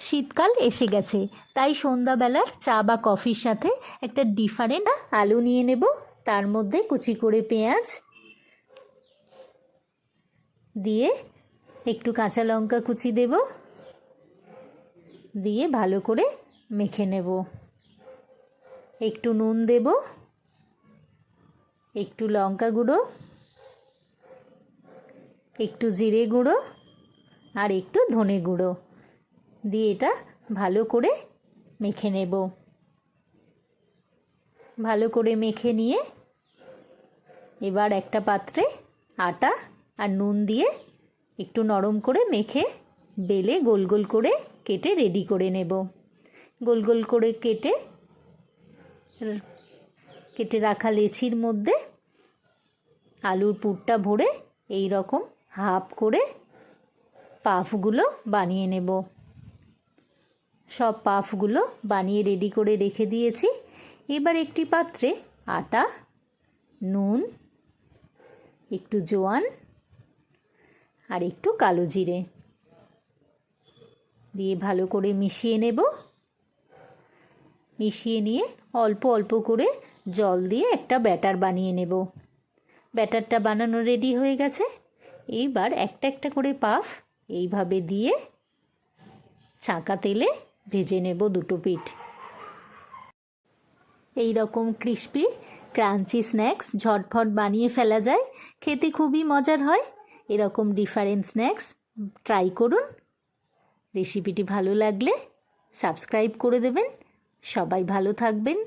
শীতকাল এসে গেছে। তাই সন্ধ্যাবেলার চা বা কফির সাথে একটা ডিফারেন্ট আলু নিয়ে নেব। তার মধ্যে কুচি করে পেঁয়াজ দিয়ে একটু কাঁচা লঙ্কা কুচি দেব। দিয়ে ভালো করে মেখে নেব। একটু নুন দেব। একটু লঙ্কা গুঁড়ো। একটু জিরে গুঁড়ো। আর একটু ধনে গুঁড়ো। দিয়ে এটা ভালো করে মেখে নেব। ভালো করে মেখে নিয়ে এবার একটা পাত্রে আটা আর নুন দিয়ে একটু নরম করে মেখে বেলে গোল গোল করে কেটে রেডি করে নেব। গোল গোল করে কেটে কেটে রাখা লেচির মধ্যে আলুর পুরটা ভরে এই রকম হাফ করে পাফগুলো বানিয়ে নেব। সব পাফগুলো বানিয়ে রেডি করে রেখে দিয়েছি। এবার একটি পাত্রে আটা, নুন, একটু জোয়ান আর একটু কালো জিরে দিয়ে ভালো করে মিশিয়ে নেব। মিশিয়ে নিয়ে অল্প অল্প করে জল দিয়ে একটা ব্যাটার বানিয়ে নেব। ব্যাটারটা বানানো রেডি হয়ে গেছে। এইবার একটা একটা করে পাফ এইভাবে দিয়ে ছাঁকা তেলে ভেজে নেব দুটো পিঠ। এই রকম ক্রিস্পি ক্রাঞ্চি স্ন্যাক্স ঝটফট বানিয়ে ফেলা যায়। খেতে খুবই মজার হয়। এরকম ডিফারেন্ট স্ন্যাক্স ট্রাই করুন। রেসিপিটি ভালো লাগলে সাবস্ক্রাইব করে দেবেন। সবাই ভালো থাকবেন।